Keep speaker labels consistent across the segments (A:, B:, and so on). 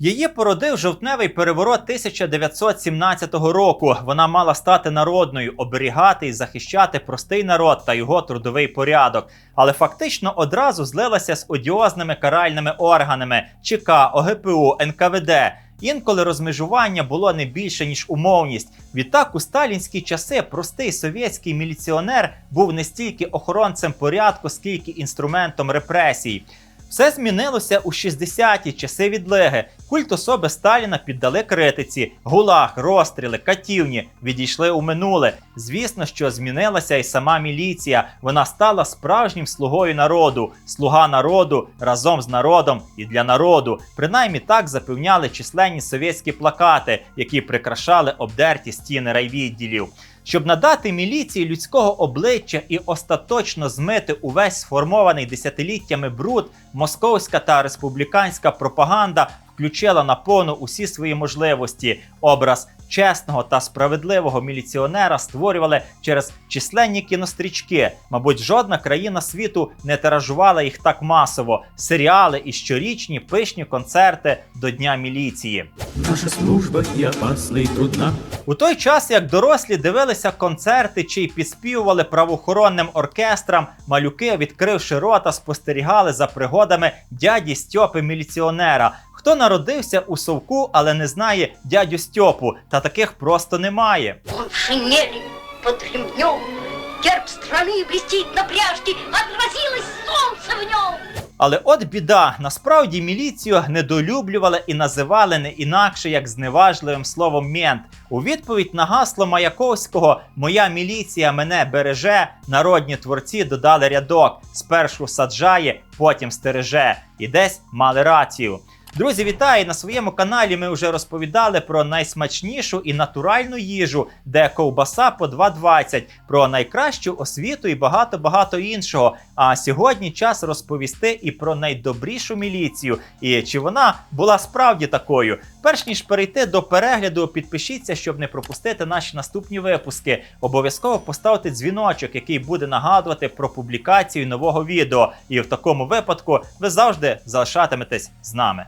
A: Її породив жовтневий переворот 1917 року. Вона мала стати народною, оберігати і захищати простий народ та його трудовий порядок. Але фактично одразу злилася з одіозними каральними органами ЧК, ОГПУ, НКВД. Інколи розмежування було не більше ніж умовність. Відтак у сталінські часи простий совєтський міліціонер був не стільки охоронцем порядку, скільки інструментом репресій. Все змінилося у 60-ті часи відлеги. Культ особи Сталіна піддали критиці, гулаг, розстріли, катівні відійшли у минуле. Звісно, що змінилася і сама міліція. Вона стала справжнім слугою народу, слуга народу разом з народом і для народу. Принаймні так запевняли численні совєтські плакати, які прикрашали обдерті стіни райвідділів. Щоб надати міліції людського обличчя і остаточно змити увесь сформований десятиліттями бруд, московська та республіканська пропаганда включила на повну усі свої можливості. Образ чесного та справедливого міліціонера створювали через численні кінострічки. Мабуть, жодна країна світу не тиражувала їх так масово. Серіали і щорічні пишні концерти до Дня міліції.
B: Наша служба і опасна, і трудна.
A: У той час, як дорослі дивилися концерти чи й підспівували правоохоронним оркестрам, малюки, відкривши рота, спостерігали за пригодами дяді Стьопи міліціонера. Хто народився у совку, але не знає дядю Стьопу, та таких просто немає.
C: Он в шинели под ремнем. Герб страны блестит на пряжке, отразилось солнце в нем.
A: Але от біда, насправді міліцію недолюблювали і називали не інакше як зневажливим словом мент. У відповідь на гасло Маяковського Моя міліція мене береже. Народні творці додали рядок: спершу саджає, потім стереже. І десь мали рацію. Друзі, вітаю! На своєму каналі ми вже розповідали про найсмачнішу і натуральну їжу, де ковбаса по 2,20, про найкращу освіту і багато-багато іншого. А сьогодні час розповісти і про найдобрішу міліцію, і чи вона була справді такою. Перш ніж перейти до перегляду, підпишіться, щоб не пропустити наші наступні випуски. Обов'язково поставте дзвіночок, який буде нагадувати про публікацію нового відео. І в такому випадку ви завжди залишатиметесь з нами.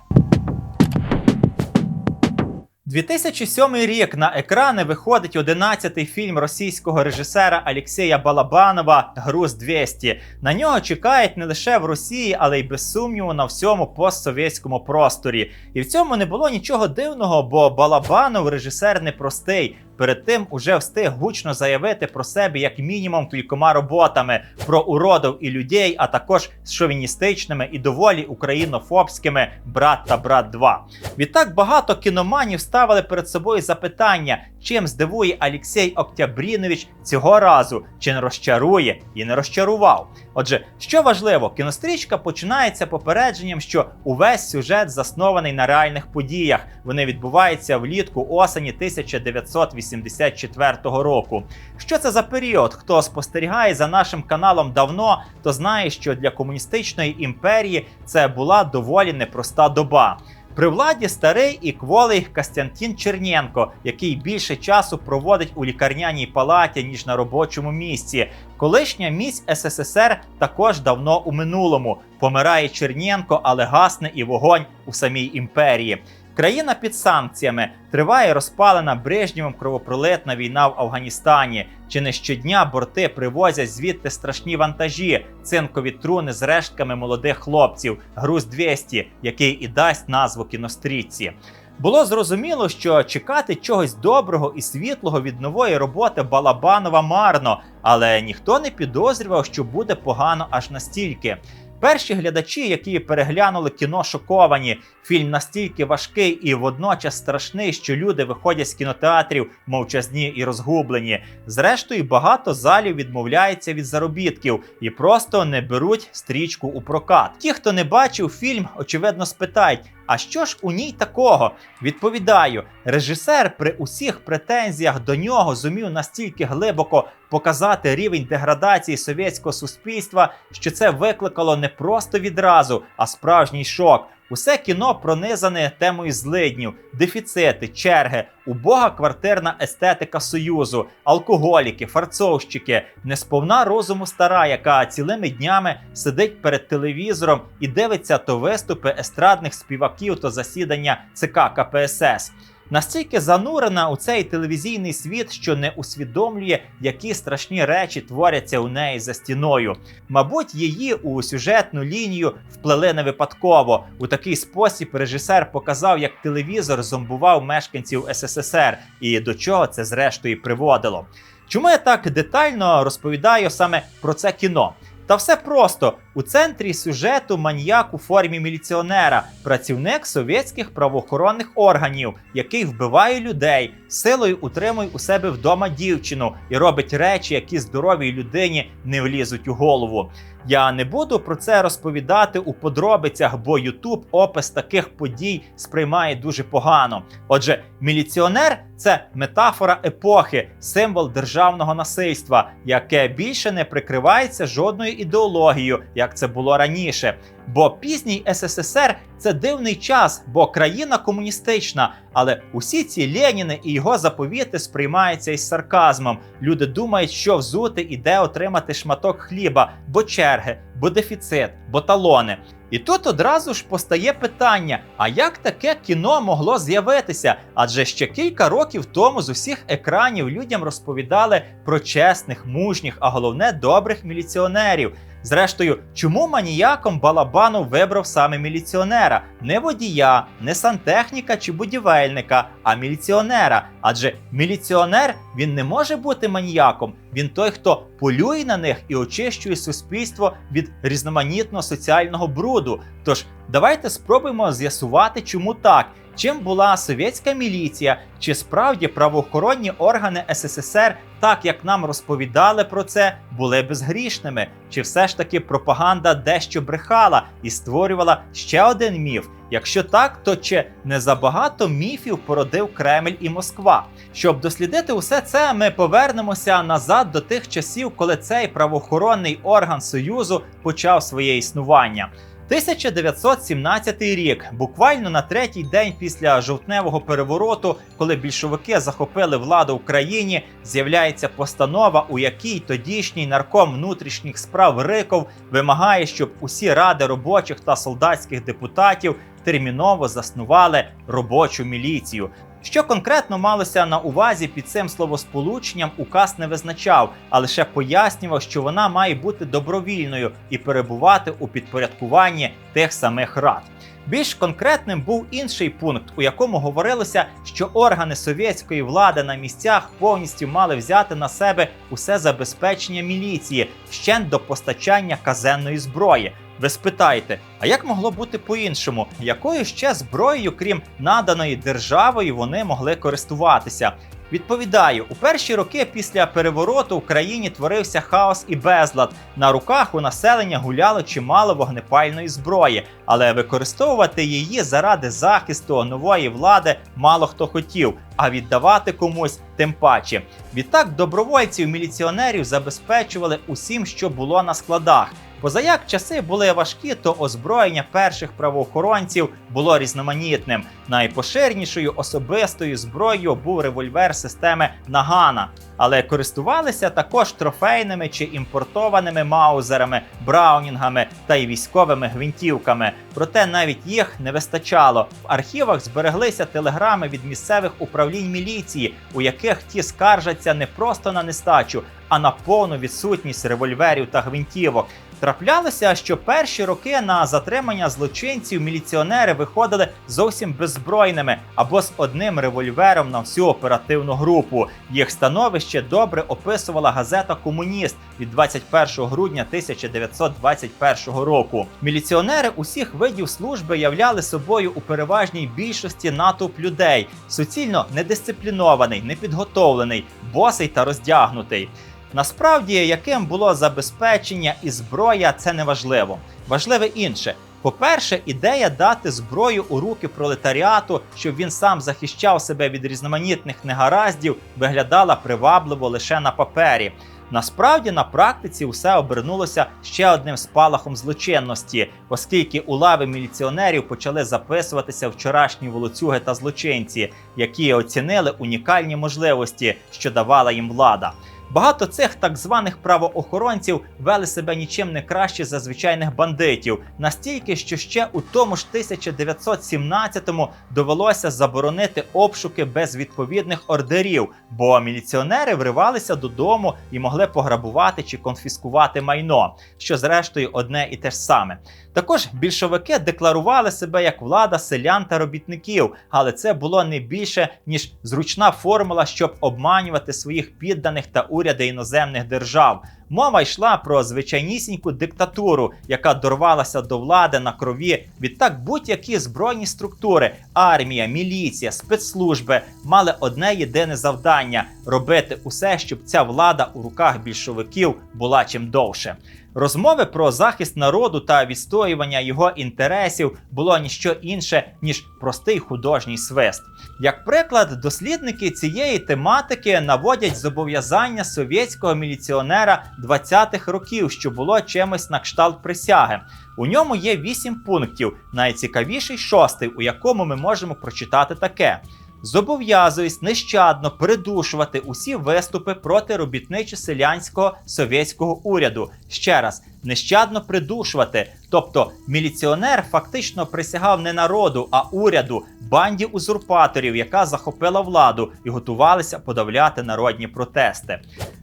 A: 2007 рік на екрани виходить 11-й фільм російського режисера Алексія Балабанова Груз 200. На нього чекають не лише в Росії, але й без сумніву на всьому постсовєтському просторі. І в цьому не було нічого дивного, бо Балабанов режисер непростий. Перед тим уже встиг гучно заявити про себе як мінімум кількома роботами про уродов і людей, а також з шовіністичними і доволі українофобськими брат та брат 2. Відтак багато кіноманів ставили перед собою запитання, чим здивує Алексій Октябрінович цього разу, чи не розчарує і не розчарував. Отже, що важливо, кінострічка починається попередженням, що увесь сюжет заснований на реальних подіях. Вони відбуваються влітку осені 1984 року. Що це за період? Хто спостерігає за нашим каналом давно, то знає, що для комуністичної імперії це була доволі непроста доба. При владі старий і кволий Костянтин Черненко, який більше часу проводить у лікарняній палаті, ніж на робочому місці. Колишня міць СССР також давно у минулому. Помирає Черненко, але гасне і вогонь у самій імперії. Країна під санкціями триває розпалена Брежнєвим кровопролитна війна в Афганістані. Чи не щодня борти привозять звідти страшні вантажі, цинкові труни з рештками молодих хлопців, груз 200, який і дасть назву кінострічці. Було зрозуміло, що чекати чогось доброго і світлого від нової роботи Балабанова марно, але ніхто не підозрював, що буде погано аж настільки. Перші глядачі, які переглянули кіно, шоковані. Фільм настільки важкий і водночас страшний, що люди виходять з кінотеатрів мовчазні і розгублені. Зрештою, багато залів відмовляється від заробітків і просто не беруть стрічку у прокат. Ті, хто не бачив фільм, очевидно спитають. А що ж у ній такого? Відповідаю, режисер при усіх претензіях до нього зумів настільки глибоко показати рівень деградації совєтського суспільства, що це викликало не просто відразу, а справжній шок. Усе кіно пронизане темою злиднів, дефіцити, черги, убога квартирна естетика союзу, алкоголіки, фарцовщики, несповна розуму стара, яка цілими днями сидить перед телевізором і дивиться то виступи естрадних співаків, то засідання ЦК КПСС. Настільки занурена у цей телевізійний світ, що не усвідомлює, які страшні речі творяться у неї за стіною. Мабуть, її у сюжетну лінію вплели не випадково. У такий спосіб режисер показав, як телевізор зомбував мешканців СССР і до чого це зрештою приводило. Чому я так детально розповідаю саме про це кіно? Та все просто. У центрі сюжету маньяк у формі міліціонера, працівник совєтських правоохоронних органів, який вбиває людей, силою утримує у себе вдома дівчину і робить речі, які здоровій людині не влізуть у голову. Я не буду про це розповідати у подробицях, бо Ютуб опис таких подій сприймає дуже погано. Отже, міліціонер це метафора епохи, символ державного насильства, яке більше не прикривається жодною ідеологією, як це було раніше. Бо пізній СССР це дивний час, бо країна комуністична. Але усі ці Леніни і його заповіти сприймаються із сарказмом. Люди думають, що взути і де отримати шматок хліба, бо черги, бо дефіцит, бо талони. І тут одразу ж постає питання: а як таке кіно могло з'явитися? Адже ще кілька років тому з усіх екранів людям розповідали про чесних, мужніх, а головне добрих міліціонерів. Зрештою, чому маніяком Балабанов вибрав саме міліціонера, не водія, не сантехніка чи будівельника, а міліціонера? Адже міліціонер він не може бути маніяком. Він той, хто полює на них і очищує суспільство від різноманітного соціального бруду. Тож давайте спробуємо з'ясувати, чому так. Чим була совєтська міліція, чи справді правоохоронні органи СССР, так як нам розповідали про це, були безгрішними? Чи все ж таки пропаганда дещо брехала і створювала ще один міф? Якщо так, то чи не забагато міфів породив Кремль і Москва? Щоб дослідити усе це, ми повернемося назад до тих часів, коли цей правоохоронний орган Союзу почав своє існування. 1917 рік, буквально на третій день після жовтневого перевороту, коли більшовики захопили владу в країні, з'являється постанова, у якій тодішній нарком внутрішніх справ Риков вимагає, щоб усі ради робочих та солдатських депутатів терміново заснували робочу міліцію. Що конкретно малося на увазі під цим словосполученням, указ не визначав, а лише пояснював, що вона має бути добровільною і перебувати у підпорядкуванні тих самих рад. Більш конкретним був інший пункт, у якому говорилося, що органи совєтської влади на місцях повністю мали взяти на себе усе забезпечення міліції ще до постачання казенної зброї. Ви спитаєте, а як могло бути по-іншому? Якою ще зброєю, крім наданої державою, вони могли користуватися? Відповідаю, у перші роки після перевороту в країні творився хаос і безлад. На руках у населення гуляло чимало вогнепальної зброї, але використовувати її заради захисту нової влади мало хто хотів, а віддавати комусь тим паче. Відтак добровольців міліціонерів забезпечували усім, що було на складах. Позаяк часи були важкі, то озброєння перших правоохоронців було різноманітним. Найпоширенішою особистою зброєю був револьвер системи Нагана, але користувалися також трофейними чи імпортованими маузерами, браунінгами та й військовими гвинтівками. Проте навіть їх не вистачало. В архівах збереглися телеграми від місцевих управлінь міліції, у яких ті скаржаться не просто на нестачу, а на повну відсутність револьверів та гвинтівок. Траплялося, що перші роки на затримання злочинців міліціонери виходили зовсім беззбройними або з одним револьвером на всю оперативну групу. Їх становище добре описувала газета Комуніст від 21 грудня 1921 року. Міліціонери усіх видів служби являли собою у переважній більшості натовп людей, суцільно недисциплінований, непідготовлений, босий та роздягнутий. Насправді, яким було забезпечення і зброя, це не важливо. Важливе інше. По-перше, ідея дати зброю у руки пролетаріату, щоб він сам захищав себе від різноманітних негараздів, виглядала привабливо лише на папері. Насправді на практиці усе обернулося ще одним спалахом злочинності, оскільки у лави міліціонерів почали записуватися вчорашні волоцюги та злочинці, які оцінили унікальні можливості, що давала їм влада. Багато цих так званих правоохоронців вели себе нічим не краще за звичайних бандитів, настільки, що ще у тому ж 1917-му довелося заборонити обшуки без відповідних ордерів, бо міліціонери вривалися додому і могли пограбувати чи конфіскувати майно, що зрештою одне і те ж саме. Також більшовики декларували себе як влада селян та робітників, але це було не більше ніж зручна формула, щоб обманювати своїх підданих та уряди іноземних держав. Мова йшла про звичайнісіньку диктатуру, яка дорвалася до влади на крові. Відтак будь-які збройні структури, армія, міліція, спецслужби мали одне єдине завдання робити усе, щоб ця влада у руках більшовиків була чим довше. Розмови про захист народу та відстоювання його інтересів було ніщо інше ніж простий художній свист. Як приклад, дослідники цієї тематики наводять зобов'язання совєтського міліціонера 20-х років, що було чимось на кшталт присяги. У ньому є вісім пунктів. Найцікавіший шостий, у якому ми можемо прочитати таке. Зобов'язуюсь нещадно придушувати усі виступи проти робітничо-селянського совєтського уряду. Ще раз, нещадно придушувати. Тобто міліціонер фактично присягав не народу, а уряду, банді узурпаторів, яка захопила владу і готувалися подавляти народні протести.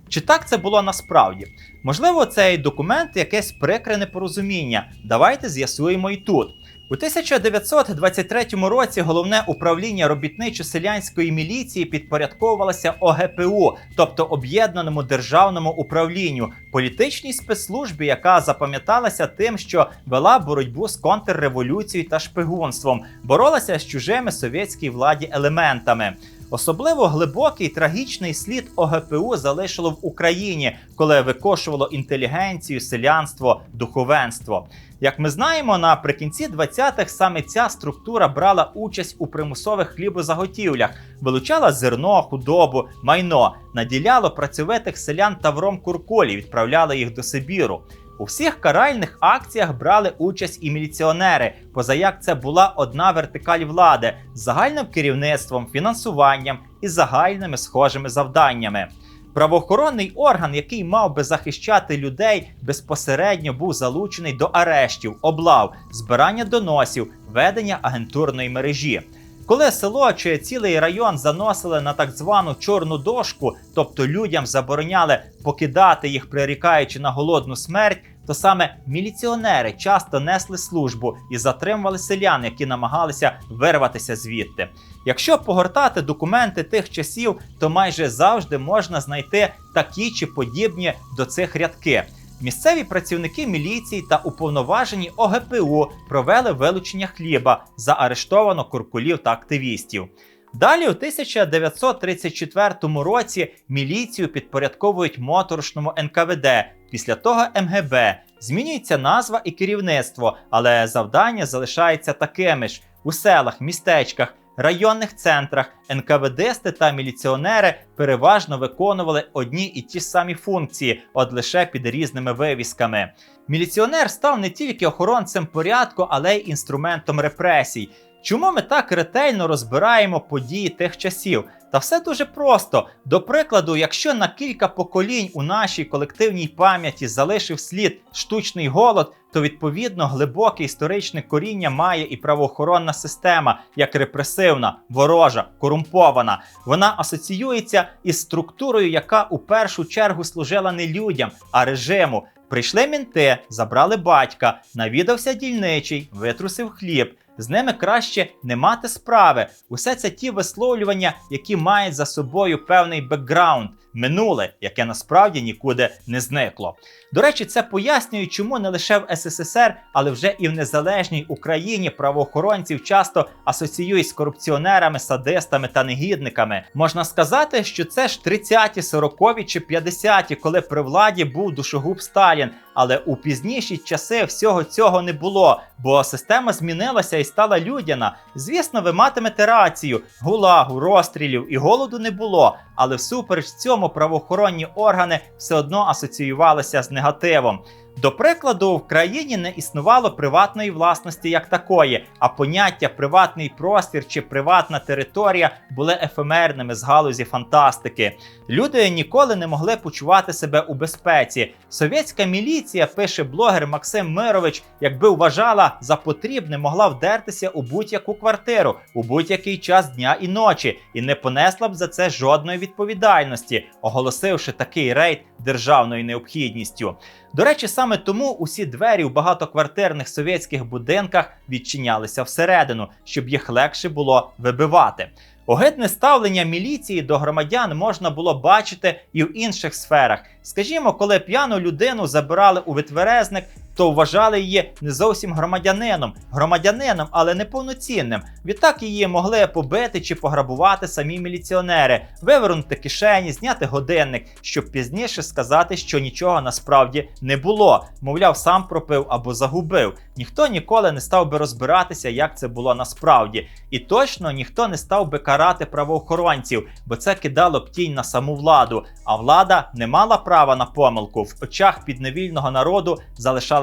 A: Чи так це було насправді? Можливо, цей документ якесь прикре непорозуміння. Давайте з'ясуємо і тут. У 1923 році головне управління робітничо-селянської міліції підпорядковувалося ОГПУ, тобто об'єднаному державному управлінню, політичній спецслужбі, яка запам'яталася тим, що вела боротьбу з контрреволюцією та шпигунством, боролася з чужими совєтській владі елементами. Особливо глибокий трагічний слід ОГПУ залишило в Україні, коли викошувало інтелігенцію, селянство, духовенство. Як ми знаємо, наприкінці 20-х саме ця структура брала участь у примусових хлібозаготівлях, вилучала зерно, худобу, майно, наділяло працьовитих селян тавром курколі, відправляла їх до Сибіру. У всіх каральних акціях брали участь і міліціонери, позаяк це була одна вертикаль влади з загальним керівництвом, фінансуванням і загальними схожими завданнями. Правоохоронний орган, який мав би захищати людей, безпосередньо був залучений до арештів, облав, збирання доносів, ведення агентурної мережі. Коли село чи цілий район заносили на так звану чорну дошку, тобто людям забороняли покидати їх, прирікаючи на голодну смерть, то саме міліціонери часто несли службу і затримували селян, які намагалися вирватися звідти. Якщо погортати документи тих часів, то майже завжди можна знайти такі чи подібні до цих рядки. Місцеві працівники міліції та уповноважені ОГПУ провели вилучення хліба, заарештовано куркулів та активістів. Далі, у 1934 році, міліцію підпорядковують моторошному НКВД, після того МГБ. Змінюється назва і керівництво, але завдання залишається такими ж у селах, містечках, районних центрах. НКВДсти та міліціонери переважно виконували одні і ті самі функції, от лише під різними вивісками. Міліціонер став не тільки охоронцем порядку, але й інструментом репресій. Чому ми так ретельно розбираємо події тих часів? Та все дуже просто. До прикладу, якщо на кілька поколінь у нашій колективній пам'яті залишив слід штучний голод, то відповідно глибоке історичне коріння має і правоохоронна система, як репресивна, ворожа, корумпована. Вона асоціюється із структурою, яка у першу чергу служила не людям, а режиму. Прийшли мінти, забрали батька, навідався дільничий, витрусив хліб. З ними краще не мати справи. Усе це ті висловлювання, які мають за собою певний бекграунд, минуле, яке насправді нікуди не зникло. До речі, це пояснює, чому не лише в СССР, але вже і в незалежній Україні правоохоронців часто асоціюють з корупціонерами, садистами та негідниками. Можна сказати, що це ж 30-ті, 40-ві чи 50-ті, коли при владі був душогуб Сталін. Але у пізніші часи всього цього не було, бо система змінилася і стала людяна. Звісно, ви матимете рацію: гулагу, розстрілів і голоду не було. Але всупереч цьому правоохоронні органи все одно асоціювалися з негативом. До прикладу, в країні не існувало приватної власності як такої, а поняття приватний простір чи приватна територія були ефемерними з галузі фантастики. Люди ніколи не могли почувати себе у безпеці. Совєтська міліція, пише блогер Максим Мирович, якби вважала за потрібне, могла вдертися у будь-яку квартиру у будь-який час дня і ночі, і не понесла б за це жодної відповідальності, оголосивши такий рейд державною необхідністю. До речі, саме тому усі двері у багатоквартирних совєтських будинках відчинялися всередину, щоб їх легше було вибивати. Огидне ставлення міліції до громадян можна було бачити і в інших сферах. Скажімо, коли п'яну людину забирали у витверезник, то вважали її не зовсім громадянином, громадянином, але не повноцінним. Відтак її могли побити чи пограбувати самі міліціонери, вивернути кишені, зняти годинник, щоб пізніше сказати, що нічого насправді не було. Мовляв, сам пропив або загубив. Ніхто ніколи не став би розбиратися, як це було насправді. І точно ніхто не став би карати правоохоронців, бо це кидало б тінь на саму владу. А влада не мала права на помилку. В очах підневільного народу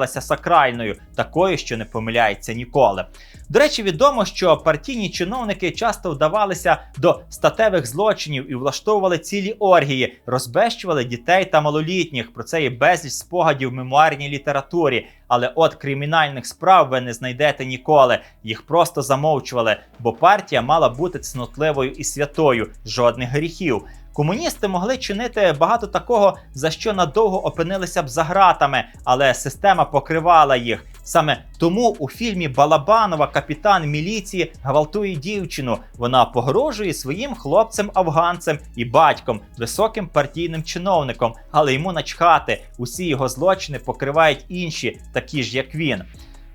A: залишалася сакральною, такою, що не помиляється ніколи. До речі, відомо, що партійні чиновники часто вдавалися до статевих злочинів і влаштовували цілі оргії, розбещували дітей та малолітніх. Про це є безліч спогадів в мемуарній літературі. Але от кримінальних справ ви не знайдете ніколи. Їх просто замовчували, бо партія мала бути цнотливою і святою, жодних гріхів. Комуністи могли чинити багато такого, за що надовго опинилися б за гратами, але система покривала їх. Саме тому у фільмі Балабанова капітан міліції гвалтує дівчину. Вона погрожує своїм хлопцем-афганцем і батьком, високим партійним чиновником, але йому начхати. Усі його злочини покривають інші, такі ж як він.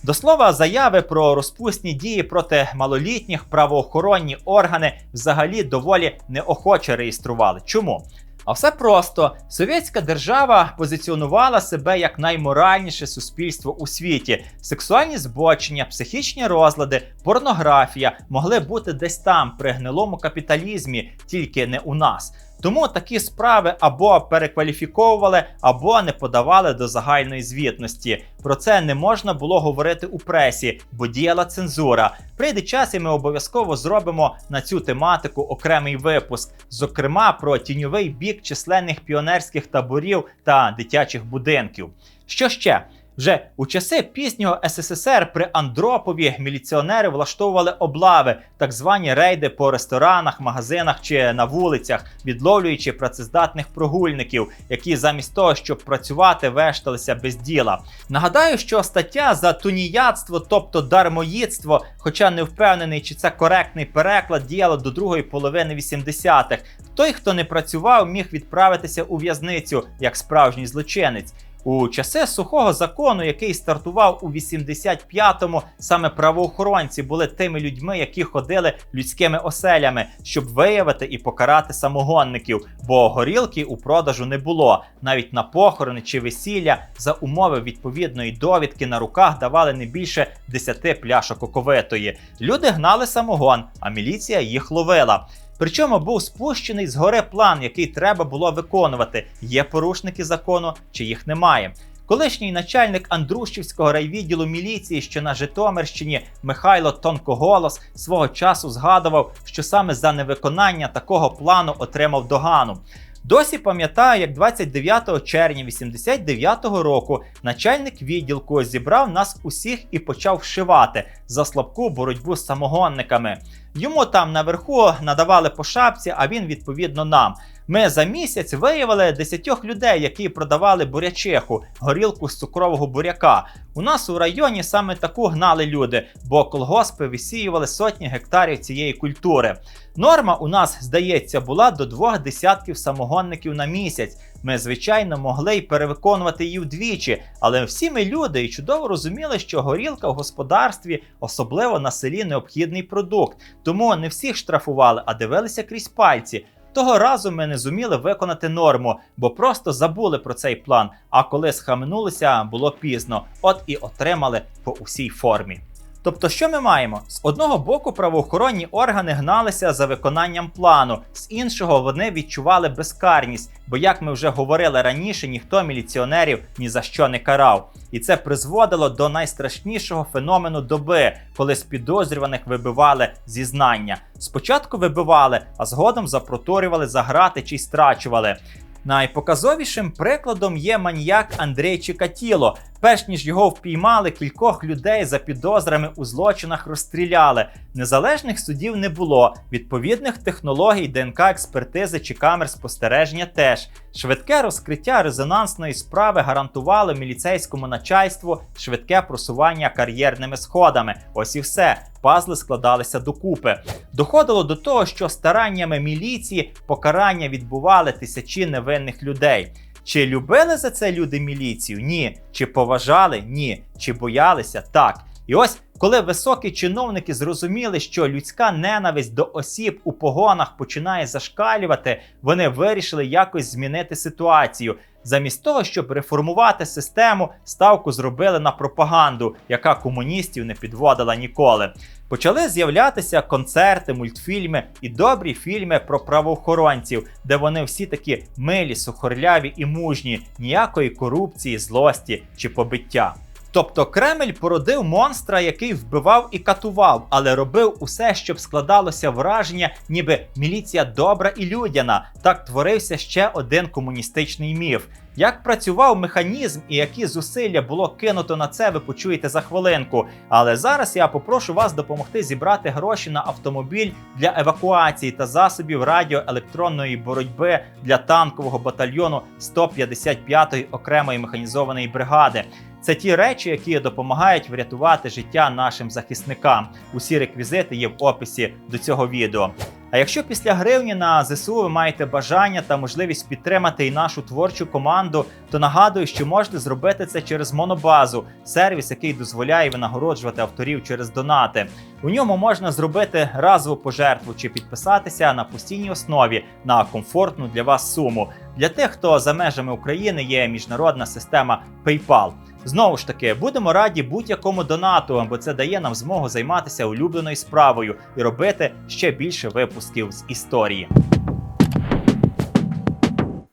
A: До слова, заяви про розпусні дії проти малолітніх правоохоронні органи взагалі доволі неохоче реєстрували. Чому? А все просто совєтська держава позиціонувала себе як найморальніше суспільство у світі. Сексуальні збочення, психічні розлади, порнографія могли бути десь там при гнилому капіталізмі, тільки не у нас. Тому такі справи або перекваліфіковували, або не подавали до загальної звітності. Про це не можна було говорити у пресі, бо діяла цензура. Прийде час, і ми обов'язково зробимо на цю тематику окремий випуск, зокрема про тіньовий бік численних піонерських таборів та дитячих будинків. Що ще? Вже у часи пізнього СССР при Андропові міліціонери влаштовували облави, так звані рейди по ресторанах, магазинах чи на вулицях, відловлюючи працездатних прогульників, які замість того, щоб працювати, вешталися без діла. Нагадаю, що стаття за туніяцтво, тобто дармоїдство, хоча не впевнений, чи це коректний переклад, діяла до другої половини 80-х. Той, хто не працював, міг відправитися у в'язницю як справжній злочинець. У часи сухого закону, який стартував у 85-му, саме правоохоронці були тими людьми, які ходили людськими оселями, щоб виявити і покарати самогонників, бо горілки у продажу не було. Навіть на похорони чи весілля за умови відповідної довідки на руках давали не більше 10 пляшок оковитої. Люди гнали самогон, а міліція їх ловила. Причому був спущений згори план, який треба було виконувати. Є порушники закону чи їх немає. Колишній начальник Андрущівського райвідділу міліції, що на Житомирщині Михайло Тонкоголос свого часу згадував, що саме за невиконання такого плану отримав догану. Досі пам'ятаю, як 29 червня 89-го року начальник відділку зібрав нас усіх і почав вшивати за слабку боротьбу з самогонниками. Йому там наверху надавали по шапці, а він відповідно нам. Ми за місяць виявили 10 людей, які продавали бурячиху, горілку з цукрового буряка. У нас у районі саме таку гнали люди, бо колгоспи висіювали сотні гектарів цієї культури. Норма у нас, здається, була до двох десятків самогонників на місяць. Ми, звичайно, могли й перевиконувати її вдвічі, але всі ми люди і чудово розуміли, що горілка в господарстві, особливо на селі, необхідний продукт. Тому не всіх штрафували, а дивилися крізь пальці. Того разу ми не зуміли виконати норму, бо просто забули про цей план. А коли схаменулися, було пізно. От і отримали по усій формі. Тобто, що ми маємо? З одного боку, правоохоронні органи гналися за виконанням плану, з іншого вони відчували безкарність, бо, як ми вже говорили раніше, ніхто міліціонерів ні за що не карав. І це призводило до найстрашнішого феномену доби, коли з підозрюваних вибивали зізнання. Спочатку вибивали, а згодом запроторювали за грати чи й страчували. Найпоказовішим прикладом є маніяк Андрій Чикатіло. Перш ніж його впіймали, кількох людей за підозрами у злочинах розстріляли. Незалежних судів не було, відповідних технологій ДНК експертизи чи камер спостереження теж. Швидке розкриття резонансної справи гарантувало міліцейському начальству швидке просування кар'єрними сходами. Ось і все. Пазли складалися докупи. Доходило до того, що стараннями міліції покарання відбували тисячі невинних людей. Чи любили за це люди міліцію? Ні. Чи поважали? Ні. Чи боялися? Так. І ось коли високі чиновники зрозуміли, що людська ненависть до осіб у погонах починає зашкалювати, вони вирішили якось змінити ситуацію. Замість того, щоб реформувати систему, ставку зробили на пропаганду, яка комуністів не підводила ніколи. Почали з'являтися концерти, мультфільми і добрі фільми про правоохоронців, де вони всі такі милі, сухорляві і мужні, ніякої корупції, злості чи побиття. Тобто Кремль породив монстра, який вбивав і катував, але робив усе, щоб складалося враження, ніби міліція добра і людяна. Так творився ще один комуністичний міф. Як працював механізм і які зусилля було кинуто на це, ви почуєте за хвилинку. Але зараз я попрошу вас допомогти зібрати гроші на автомобіль для евакуації та засобів радіоелектронної боротьби для танкового батальйону 155-ї окремої механізованої бригади. Це ті речі, які допомагають врятувати життя нашим захисникам. Усі реквізити є в описі до цього відео. А якщо після гривні на ЗСУ ви маєте бажання та можливість підтримати і нашу творчу команду, то нагадую, що можете зробити це через Монобазу, сервіс, який дозволяє винагороджувати авторів через донати. У ньому можна зробити разову пожертву чи підписатися на постійній основі на комфортну для вас суму. Для тих, хто за межами України є міжнародна система PayPal. Знову ж таки, будемо раді будь-якому донату, бо це дає нам змогу займатися улюбленою справою і робити ще більше випусків з історії.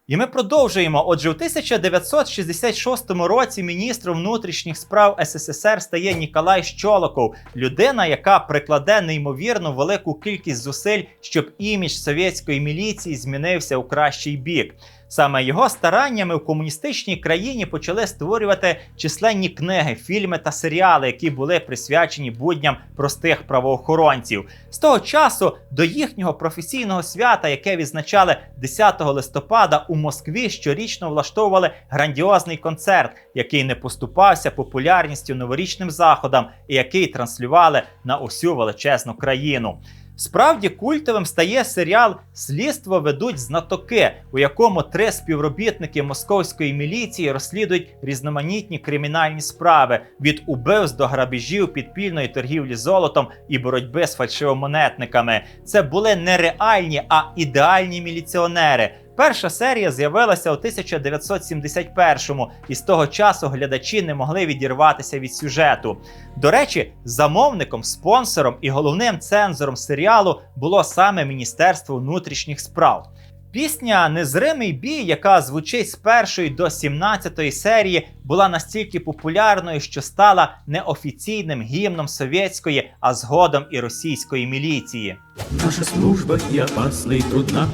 A: І ми продовжуємо. Отже, у 1966 році міністром внутрішніх справ СССР стає Ніколай Щолоков, людина, яка прикладе неймовірно велику кількість зусиль, щоб імідж совєтської міліції змінився у кращий бік. Саме його стараннями в комуністичній країні почали створювати численні книги, фільми та серіали, які були присвячені будням простих правоохоронців. З того часу до їхнього професійного свята, яке відзначали 10 листопада у Москві, щорічно влаштовували грандіозний концерт, який не поступався популярністю новорічним заходам і який транслювали на усю величезну країну. Справді культовим стає серіал Слідство ведуть знатоки, у якому три співробітники московської міліції розслідують різноманітні кримінальні справи від убивств до грабежів, підпільної торгівлі золотом і боротьби з фальшивомонетниками. Це були не реальні, а ідеальні міліціонери. Перша серія з'явилася у 1971-му, і з того часу глядачі не могли відірватися від сюжету. До речі, замовником, спонсором і головним цензором серіалу було саме Міністерство внутрішніх справ. Пісня Незримий бій, яка звучить з першої до 17 серії, була настільки популярною, що стала неофіційним гімном совєтської, а згодом і російської міліції.
B: Наша служба и опасна, и трудна,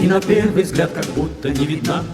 B: И на первый взгляд как будто не видна.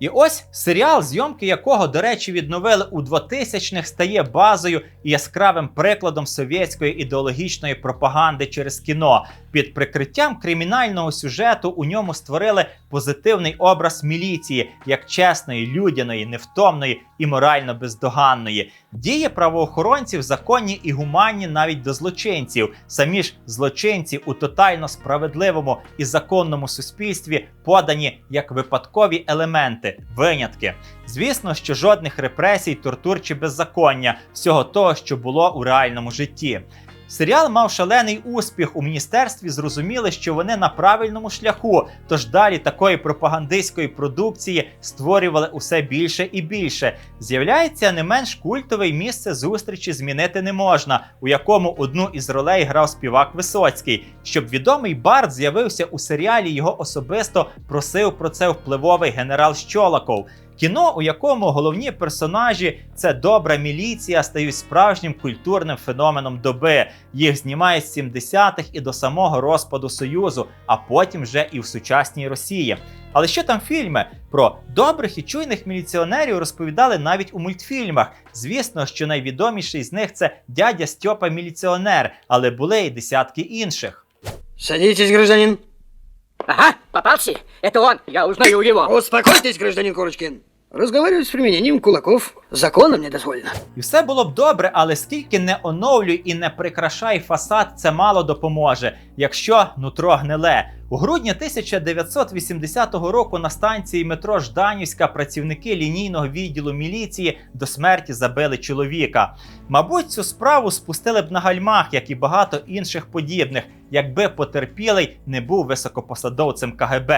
A: І ось серіал, зйомки якого, до речі, відновили у 2000-х, стає базою і яскравим прикладом совєтської ідеологічної пропаганди через кіно. Під прикриттям кримінального сюжету у ньому створили позитивний образ міліції як чесної, людяної, невтомної і морально бездоганної. Дії правоохоронців законні і гуманні навіть до злочинців. Самі ж злочинці у тотально справедливому і законному суспільстві подані як випадкові елементи, винятки. Звісно, що жодних репресій, тортур чи беззаконня, всього того, що було у реальному житті. Серіал мав шалений успіх. У міністерстві зрозуміли, що вони на правильному шляху. Тож далі такої пропагандистської продукції створювали усе більше і більше. З'являється не менш культовий місце зустрічі змінити не можна, у якому одну із ролей грав співак Висоцький. Щоб відомий Бард з'явився у серіалі, його особисто просив про це впливовий генерал Щолоков. Кіно, у якому головні персонажі це добра міліція, стають справжнім культурним феноменом доби. Їх знімають з 70-х і до самого розпаду Союзу, а потім вже і в сучасній Росії. Але що там фільми? Про добрих і чуйних міліціонерів розповідали навіть у мультфільмах. Звісно, що найвідоміший з них це дядя Стьопа міліціонер, але були й десятки інших.
D: Садитесь, гражданин.
E: Ага, попался. Это он. Я узнаю его.
D: Успокойтесь, гражданин Курочкин. Разговаривать с применением кулаков законом не дозволено.
A: І все було б добре, але скільки не оновлюй і не прикрашай фасад, це мало допоможе, якщо нутро гниле. У грудні 1980 року на станції метро Жданівська працівники лінійного відділу міліції до смерті забили чоловіка. Мабуть, цю справу спустили б на гальмах, як і багато інших подібних, якби потерпілий не був високопосадовцем КГБ.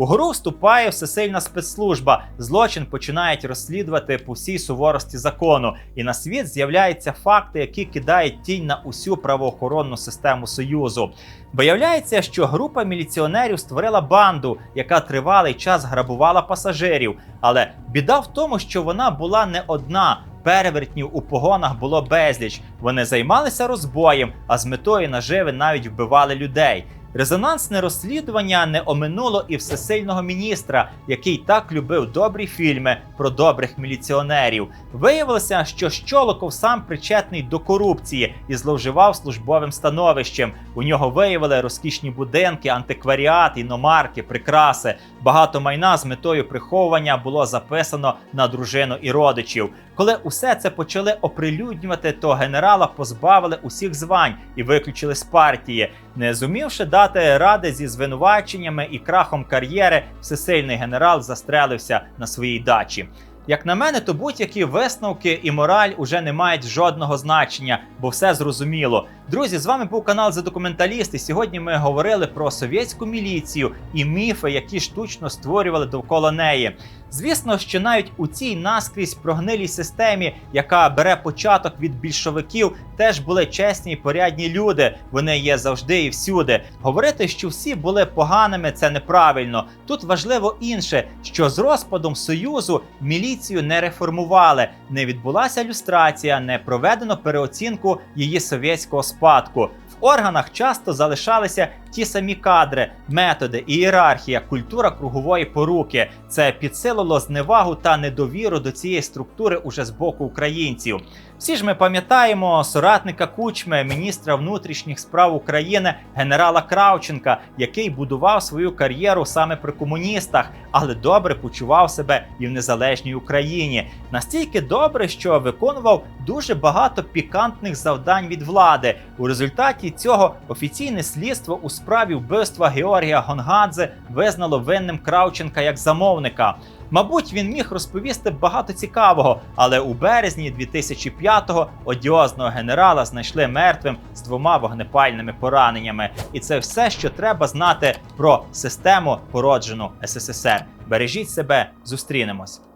A: У гру вступає всесильна спецслужба. Злочин починають розслідувати по всій суворості закону, і на світ з'являються факти, які кидають тінь на усю правоохоронну систему Союзу. Виявляється, що група міліціонерів створила банду, яка тривалий час грабувала пасажирів. Але біда в тому, що вона була не одна. Перевертнів у погонах було безліч. Вони займалися розбоєм, а з метою наживи навіть вбивали людей. Резонансне розслідування не оминуло і всесильного міністра, який так любив добрі фільми про добрих міліціонерів. Виявилося, що Щолоков сам причетний до корупції і зловживав службовим становищем. У нього виявили розкішні будинки, антикваріат, іномарки, прикраси. Багато майна з метою приховування було записано на дружину і родичів. Коли усе це почали оприлюднювати, то генерала позбавили усіх звань і виключили з партії. Не зумівши дати ради зі звинуваченнями і крахом кар'єри, всесильний генерал застрелився на своїй дачі. Як на мене, то будь-які висновки і мораль уже не мають жодного значення, бо все зрозуміло. Друзі, з вами був канал за документаліст, і сьогодні ми говорили про совєтську міліцію і міфи, які штучно створювали довкола неї. Звісно, що навіть у цій наскрізь прогнилій системі, яка бере початок від більшовиків, теж були чесні і порядні люди. Вони є завжди і всюди. Говорити, що всі були поганими, це неправильно. Тут важливо інше, що з розпадом союзу міліцію не реформували, не відбулася люстрація, не проведено переоцінку її совєтського спадку. Органах часто залишалися ті самі кадри, методи, ієрархія, культура кругової поруки. Це підсилило зневагу та недовіру до цієї структури уже з боку українців. Всі ж ми пам'ятаємо соратника Кучми, міністра внутрішніх справ України генерала Кравченка, який будував свою кар'єру саме при комуністах, але добре почував себе і в незалежній Україні. Настільки добре, що виконував дуже багато пікантних завдань від влади. У результаті цього офіційне слідство у справі вбивства Георгія Гонгадзе визнало винним Кравченка як замовника. Мабуть, він міг розповісти багато цікавого, але у березні 2005-го одіозного генерала знайшли мертвим з двома вогнепальними пораненнями. І це все, що треба знати про систему породжену СССР. Бережіть себе, зустрінемось.